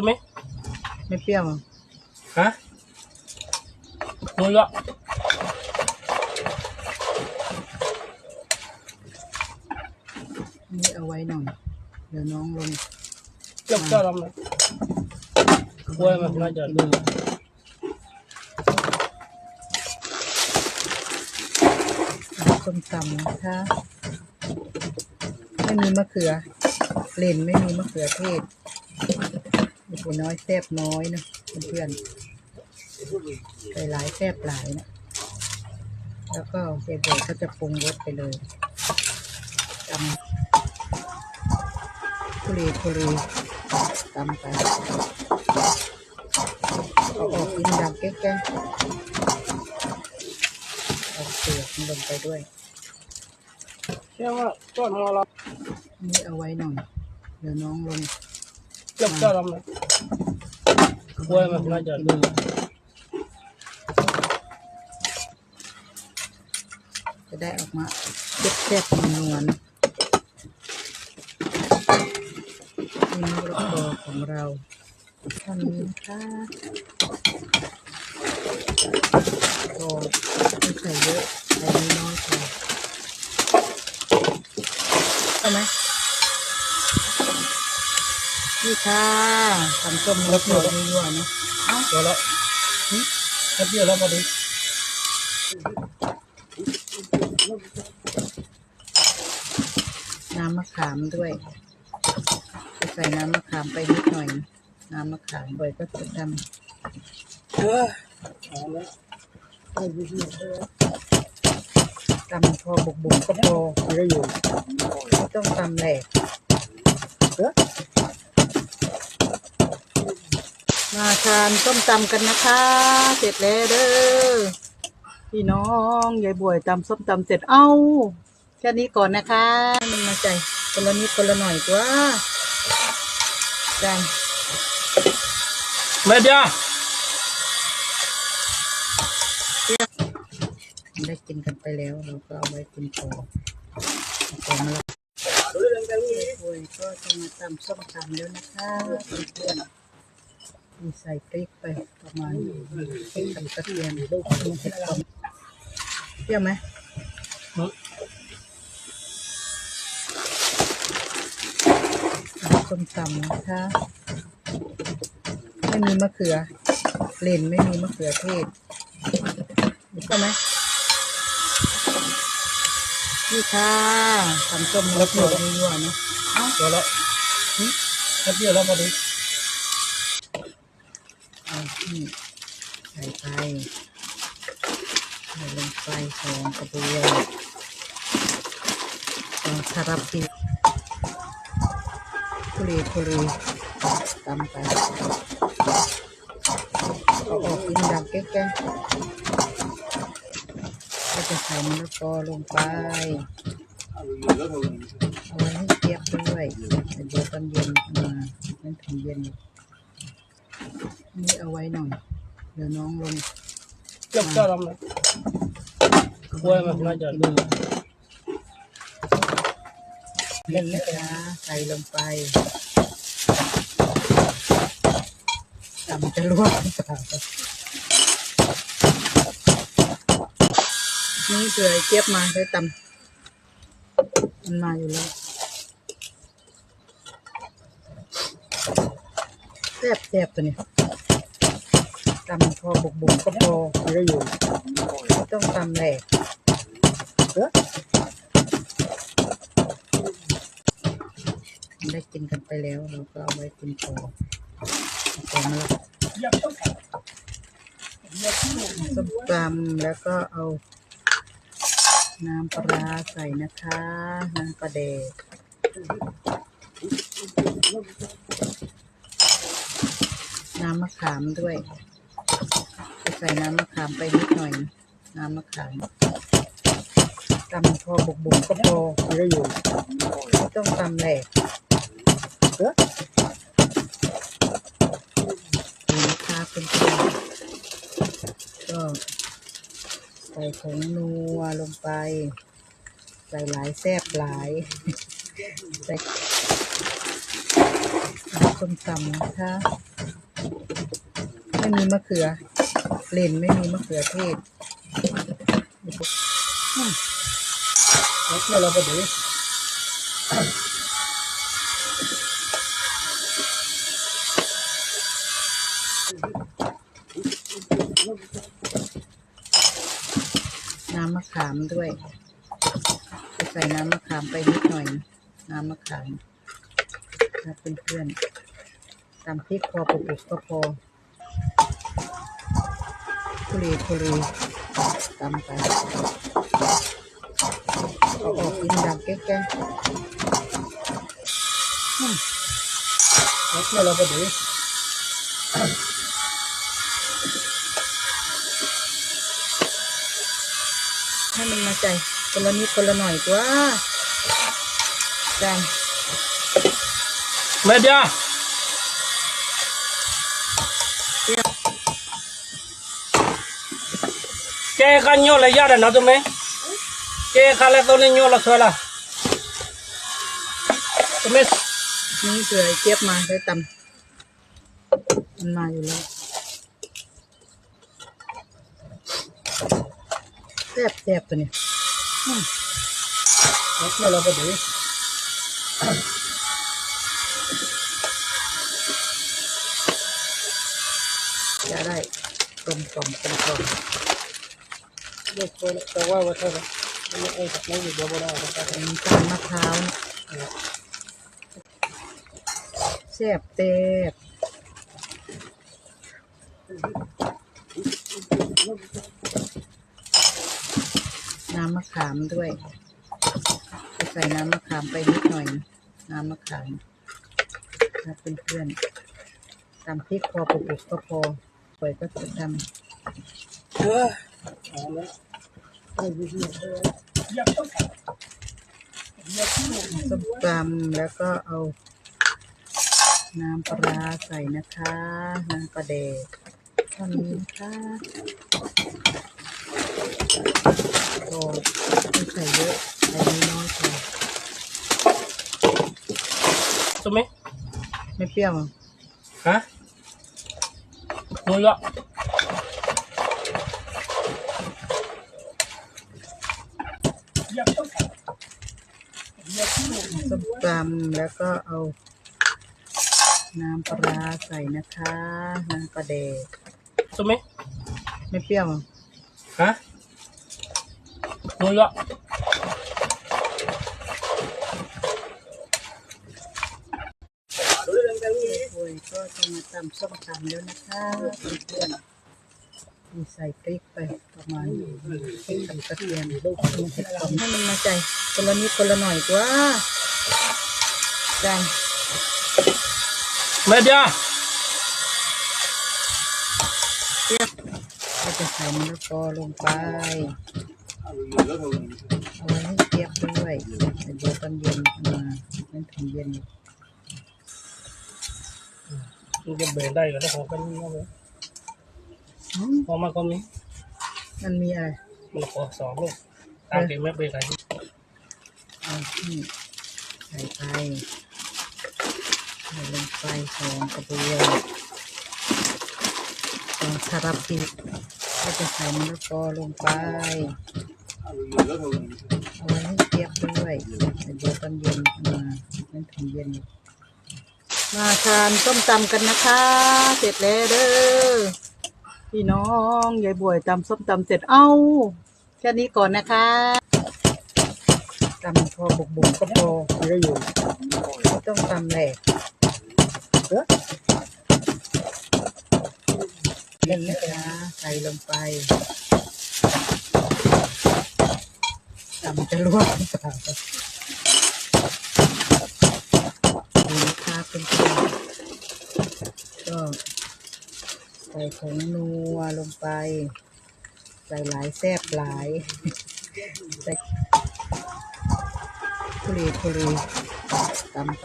ตัวไหมไม่เปรี้ยวฮะนู่นละนี่เอาไว้หน่อย เดี๋ยวน้องลงเจ้าเจ้าทำไมกล้วยมันน่าจะดูส้มตำนะคะไม่มีมะเขือ เล่นไม่มีมะเขือเทศ มีปูน้อยแซบน้อยนะเพื่อนๆใส่หลายแซบหลายนะ แล้วก็เบยๆก็จะปรุงรสไปเลยตำคุรีคุรีตำไปเอาออกกินดังแก๊กๆเอาเปลือกมันลงไปด้วยเชื่อว่าต้นของเรานี่เอาไว้หน่อย เดี๋ยวน้องลงเจ้าเจ้าทำไม กล้วยมันน่าจะดูจะได้ออกมาแซ่บๆนวลๆนี่มะละกอของเราทำนี้นะคะพอไม่ใส่เยอะใส่น้อยๆพอเอาไหม นี่ค่ะทำส้มมะละกอนี่ด้วยนะเดี๋ยวละหึแค่เดียวแล้วพอดีน้ำมะขามด้วยใส่น้ำมะขามไปนิดหน่อยนะน้ำมะขามบ่อยก็จะทเออเอาละำตำพอบุกบุกก็พอไม่ได้อยู่ไม่ต้องตำแหลกเออ มาทานส้มตำกันนะคะ เสร็จแล้วเด้อพี่น้องยายบวยตำส้มตำเสร็จเอ้าแค่นี้ก่อนนะคะมันมาใจคนละนิดคนละหน่อยกว่าใจแม่เดียวได้กินกันไปแล้วเราก็เอาไว้กินต่อต่อมาแล้วโอ้ยก็จะมาตำส้มตำแล้วนะคะเพื่อนๆ มีใส่พริกไปประมาณพริกกับกระเทียมลูกมันเผ็ดก่อเปรี้ยวไหมหึส้มตำนะคะไม่มีมะเขือเล่นไม่มีมะเขือเทศใช่ไหมนี่ค่ะทำส้มมะละกอนี่ด้วนะเดี๋ยวละหึแค่เดียวแล้วพอดี นี่ใส่ไปใส่ลงไปสองกระบวยสองคาราบิคุรีคุรีตำไปเอาออกกินดังแก๊กๆก็จะใส่มะละกอลงไปเอาไว้ให้เทียบด้วยเดี๋ยวตอนเย็นมานั่นถึงเย็นนี่เอาไว้หน่อย เดี๋ยวน้องลงเจ้าเจ้าทำไมกล้วยมันน่าจะดูเล่นนะคะใส่ลงไปตำจะลวกหรือเปล่านี่คือไอ้เจี๊ยบมาได้ตำมันมาอยู่แล้วแซ่บแซ่บตัวนี้ ตำพอบุกบุกก็พอไม่ได้อยู่ไม่ต้องตำแหลกเออได้กินกันไปแล้วเราก็เอาไว้กินต่อต่อมาล้วส้มตำแล้วก็เอา น้ำปลาใส่นะคะ น้ำปลาเดกน้ำมะขามด้วย ใส่น้ำมะขามไปนิดหน่อย น้ำมะขามตำพอบุกบุกก็พอไม่ได้อยู่ไม่ต้องตำแหลกเออนี่นะคะเป็นตัวก็ใส่ผงนัวลงไป ใส่หลายแซบหลาย ใส่ส้มตำนะคะ ไม่มีมะเขือ เลนไม่มีมะเขือเทศแล้วเราก็ดูน้ำมะขามด้วยใส่น้ำมะขามไปนิดหน่อย น้ำมะขามนะเพื่อนๆตามพริกพอปุกๆก็พอ คุรีคุรีตามไปเอาออกกินดังแก่ๆแล้วเราก็ดูให้มันมาใจคนละนิดคนละหน่อยกว่าจัง media cái khăn nhô là ra để nó tụi mấy cái khăn là tôi lên nhô là thôi là tụi mấy นี่คือไอ้เจี๊ยบมาได้ตำมันมาอยู่แล้วแซ่บแซ่บตัวเนี้ยแล้วเราก็ดูจะได้กลมกล่อมกลมกล่อมเด็กคน แต่ว่าว่าเท่าไหร่ไม่อ้สักนิดเดียวไม่ได้ก็ได้เป็นน้ำตาลมะพร้าวนะแซ่บแซ่บน้ำมะขามด้วยใส่น้ำมะขามไปนิดหน่อย น้ำมะขามนะเพื่อนๆตามพริกพอปลุกก็พอปล่อยก็จะทำ ส้มตำแล้วก็เอา น้ำปลาร้าใส่นะคะน้ำปลาเดกเท่านี้นะคะพอไม่ใส่เยอะใส่น้อยๆพอตรงไหมไม่เปรี้ยวฮะนู่นละ ส้มตำแล้วก็เอา น้ำปลาร้าใส่นะคะน้ำปลาเดกตรงไหมไม่เปรี้ยว ฮะนู่นละถ้วยก็จะมาตำส้มตำแล้วนะคะเพื่อนๆมีใส่พริกไปประมาณพริกกับกระเทียมมันจะทำให้มันมาใจคนละนิดคนละหน่อยกว่า จังเมียก็จะใส่มะละกอลงไปเอาไว้ให้เทียบด้วยเดี๋ยวตอนเย็นมานั่นถึงเย็นมันจะเบรได้ก็ได้ของกันนี่เลยอืมพอมาก็มีมันมีอะไร มันขอสองลูกตามเกมไม่เบรได้เอาที่ ใส่ไปใส่ลงไปสองกระเบือสองคาราบิก็จะใส่มะละกอลงไปเอาไว้ให้เทียบด้วยเดี๋ยวตอนเย็นมานั่นถึงเย็นมาทานส้มตำกันนะคะ เสร็จแล้วเด้อพี่น้องยายบวยตำส้มตำเสร็จเอ้าแค่นี้ก่อนนะคะำพอบุกบุกก็พอไม่ได้อยู่ไม่ต้องตำแหลกเออนี่นะคะใส่ลงไปตำจะลวกหรือเปล่านี่นะคะเป็นก็ใส่ผงนัวลงไป ใส่หลายแซบหลายใส่ คุรีคุรีตำไป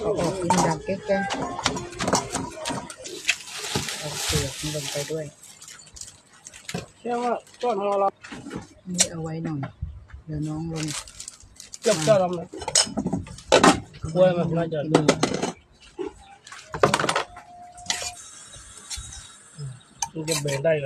เอาออกกินดังแก่ๆเอาเปลือกมันลงไปด้วยแค่ว่าต้นของเรานี่เอาไว้หน่อยเดี๋ยวน้องลงเจ็บจะทำไงกล้วยมันน่าจะดูมันจะแบ่งได้